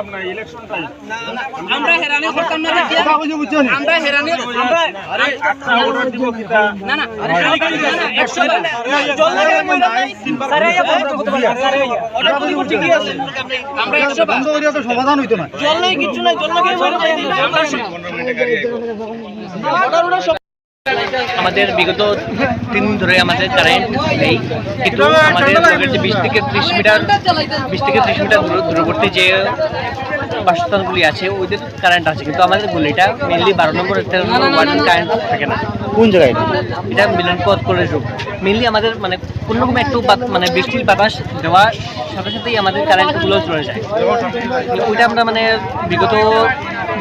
আমরা হেরানি করতাম না আমরা হেরানি আমরা সমাধান হইতো না জল নাই কিছু নাই জল লাগে আমাদের বিগত তিন দিন ধরে আমাদের কারেন্ট নেই। কিন্তু আমাদের যে বিশ থেকে ত্রিশ মিটার বিশ থেকে ত্রিশ মিটার দূর- দূরবর্তী যে বাসস্থানগুলি আছে ওদের কারেন্ট আছে। কিন্তু আমাদের গলিটা মেনলি বারো নম্বর তেরো নম্বর কারেন্ট থাকে না। কোন জায়গায়? এটা মিলনপথ করে রূপ মেনলি আমাদের মানে কোনো রকম একটু মানে বৃষ্টির বাতাস দেওয়ার সাথে সাথেই আমাদের কারেন্টগুলো চলে যায়। ওইটা আমরা মানে বিগত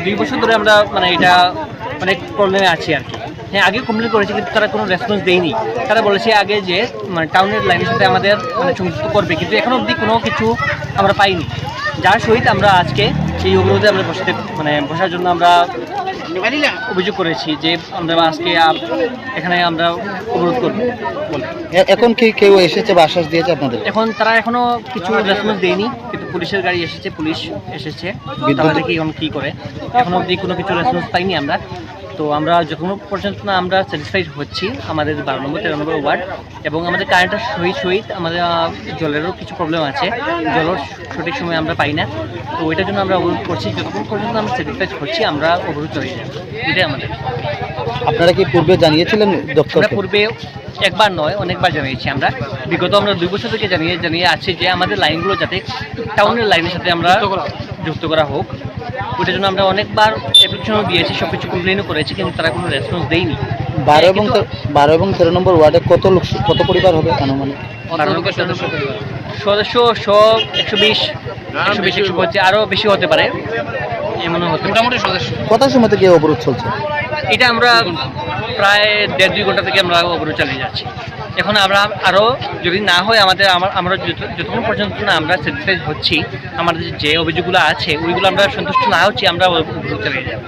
দুই বছর ধরে আমরা মানে এটা অনেক প্রবলেমে আছি আর কি। হ্যাঁ আগে কমপ্লেন করেছি কিন্তু তারা কোনো রেসপন্স দেয়নি। তারা বলেছে আগে যে মানে টাউনের লাইনের সাথে আমাদের মানে সংযুক্ত করবে কিন্তু এখনও অবধি কোনো কিছু আমরা পাইনি। যার সহিত আমরা আজকে সেই অবরোধে আমরা বসতে মানে বসার জন্য আমরা অভিযোগ করেছি যে আমরা আজকে এখানে আমরা অবরোধ করব। এখন কি কেউ এসেছে বা আশ্বাস দিয়েছে আপনাদের? এখন তারা এখনও কিছু রেসপন্স দেয়নি কিন্তু পুলিশের গাড়ি এসেছে পুলিশ এসেছে। তারা দেখি এখন কি করে? এখনও অবধি কোনো কিছু রেসপন্স পাইনি আমরা। তো আমরা যখন পর্যন্ত না আমরা স্যাটিসফাইড হচ্ছি আমাদের বারো নম্বর তেরো নম্বর ওয়ার্ড এবং আমাদের কারেন্টের সহিত সহিত আমাদের জলেরও কিছু প্রবলেম আছে। জলের সঠিক সময় আমরা পাই না। তো ওইটার জন্য আমরা অবরোধ করছি যতক্ষণ পর্যন্ত আমরা স্যাটিসফাইড হচ্ছি আমরা অবরোধ চলে যাব। এটাই আমাদের। আপনারা কি পূর্বে জানিয়েছিলেন আমরা পূর্বে একবার নয় অনেকবার জানিয়েছি আমরা। বিগত আমরা দুই বছর থেকে জানিয়ে জানিয়ে আছি যে আমাদের লাইনগুলো যাতে টাউনের লাইনের সাথে আমরা যুক্ত করা হোক। ওটার জন্য আমরা অনেকবার অ্যাপ্লিকেশনও দিয়েছি সব কিছু কমপ্লেনও করেছি কিন্তু তারা কোনো রেসপন্স দেয়নি। বারো এবং বারো এবং তেরো নম্বর ওয়ার্ডে কত লোক কত পরিবার হবে কেন মানে সদস্য সব একশো বিশ একশো বিশ একশো পঁচিশ আরও বেশি হতে পারে। এমন হতে মোটামুটি সদস্য। কটার সময় থেকে অবরোধ চলছে? এটা আমরা প্রায় দেড় দুই ঘণ্টা থেকে আমরা অবরোধ চালিয়ে যাচ্ছি। এখন আমরা আরও যদি না হয় আমাদের আমার আমরা যত- যতক্ষণ পর্যন্ত না আমরা স্যাটিসফাইড হচ্ছি আমাদের যে অভিযোগগুলো আছে ওইগুলো আমরা সন্তুষ্ট না হচ্ছি আমরা অবরোধ চালিয়ে যাব